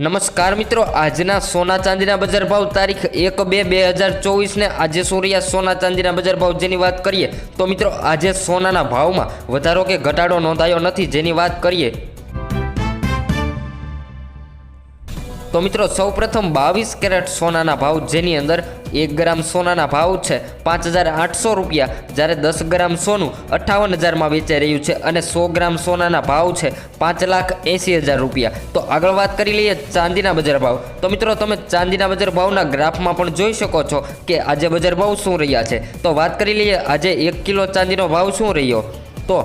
નમસ્કાર મિત્રો, આજના સોના ચાંદીના બજાર ભાવ તારીખ એક બે બે હજાર ચોવીસને આજે સૂર્યા સોના ચાંદીના બજાર ભાવ જેની વાત કરીએ, તો મિત્રો, આજે સોનાના ભાવમાં વધારો કે ઘટાડો નોંધાયો નથી, જેની વાત કરીએ તો મિત્રો, સૌપ્રથમ બાવીસ કેરેટ સોનાના ભાવ, જેની અંદર એક ગ્રામ સોનાના ભાવ છે, પાંચ હજાર આઠસો રૂપિયા. જ્યારે દસ ગ્રામ સોનું અઠ્ઠાવન હજારમાં વેચાઈ રહ્યું છે અને સો ગ્રામ સોનાના ભાવ છે, પાંચ લાખ એંસી હજાર રૂપિયા. તો આગળ વાત કરી લઈએ ચાંદીના બજાર ભાવ. તો મિત્રો, તમે ચાંદીના બજાર ભાવના ગ્રાફમાં પણ જોઈ શકો છો કે આજે બજાર ભાવ શું રહ્યા છે. તો વાત કરી લઈએ આજે એક કિલો ચાંદીનો ભાવ શું રહ્યો? તો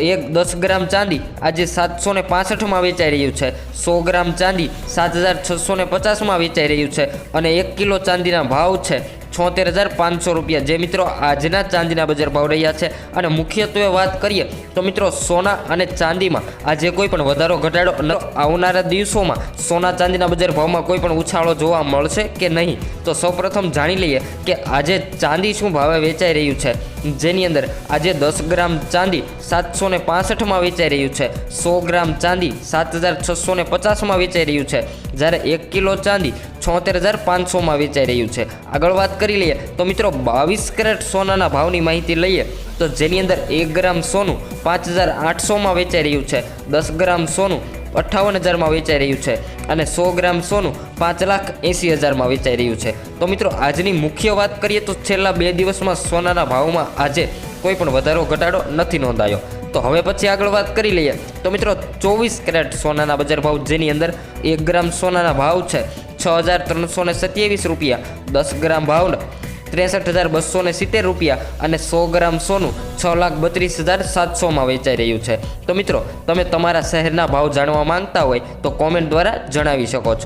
એક દસ ગ્રામ ચાંદી આજે સાતસો ને પાસઠમાં વેચાઈ રહ્યું છે. સો ગ્રામ ચાંદી સાત હજાર છસો ને પચાસમાં વેચાઈ રહ્યું છે. અને એક કિલો ચાંદીના ભાવ છે છોતેર હજાર પાંચસો રૂપિયા. જે મિત્રો આજના ચાંદીના બજાર ભાવ રહ્યા છે અને મુખ્યત્વે વાત કરીએ તો મિત્રો સોના અને ચાંદીમાં આજે કોઈ પણ વધારો ઘટાડો આવનારા દિવસોમાં સોના ચાંદીના બજાર ભાવમાં કોઈ પણ ઉછાળો જોવા મળશે કે નહીં? તો સૌપ્રથમ જાણી લઈએ કે આજે ચાંદી શું ભાવે વેચાઈ રહ્યું છે. જેની અંદર આજે દસ ગ્રામ ચાંદી સાતસો ને પાસઠમાં વેચાઈ રહ્યું છે. સો ગ્રામ ચાંદી સાત હજાર છસો ને પચાસમાં વેચાઈ રહ્યું છે. જ્યારે એક કિલો ચાંદી છોતેર હજાર પાંચસોમાં વેચાઈ રહ્યું છે. આગળ વાત કરી લઈએ તો મિત્રો બાવીસ કેરેટ સોનાના ભાવની માહિતી લઈએ તો જેની અંદર એક ગ્રામ સોનું પાંચ હજાર આઠસોમાં વેચાઈ રહ્યું છે. દસ ગ્રામ સોનું અઠ્ઠાવન હજારમાં વેચાઈ રહ્યું છે અને સો ગ્રામ સોનું પાંચ લાખ એંસી હજારમાં વેચાઈ રહ્યું છે. તો મિત્રો આજની મુખ્ય વાત કરીએ તો છેલ્લા બે દિવસમાં સોનાના ભાવમાં આજે કોઈ પણ વધારો, ઘટાડો નથી નોંધાયો. તો હવે પછી આગળ વાત કરી લઈએ તો મિત્રો ચોવીસ કેરેટ સોનાના બજાર ભાવ જેની અંદર એક ગ્રામ સોનાના ભાવ છે છ હજાર ત્રણસો ને સત્યાવીસ રૂપિયા, દસ ગ્રામ ભાવ ત્રેસઠ હજાર બસો ને સિત્તેર રૂપિયા અને સો ગ્રામ સોનું છ લાખ બત્રીસ હજાર સાતસોમાં વેચાઈ રહ્યું છે. તો મિત્રો, તમે તમારા શહેરના ભાવ જાણવા માંગતા હોય તો કોમેન્ટ દ્વારા જણાવી શકો છો.